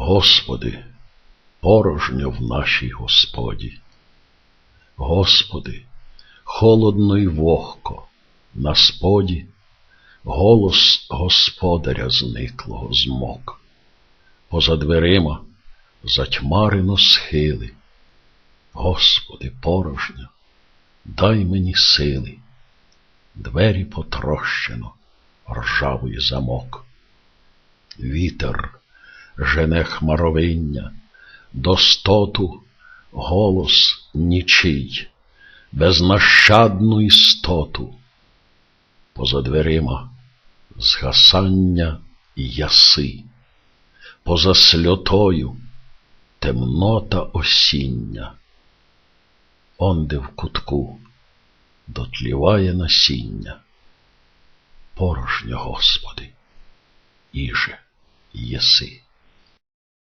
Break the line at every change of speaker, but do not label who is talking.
Господи, порожньо в нашій Господі. Господи, холодно й вогко на споді, голос господаря зниклого змок. Поза дверима затьмарено схили. Господи, порожньо, дай мені сили. Двері потрощено, ржавий замок. Вітер жене хмаровиння, достоту голос нічий, безнащадну істоту. Поза дверима згасання яси, поза сльотою темнота осіння. Онде в кутку дотліває насіння. Порожньо, Господи, іже єси.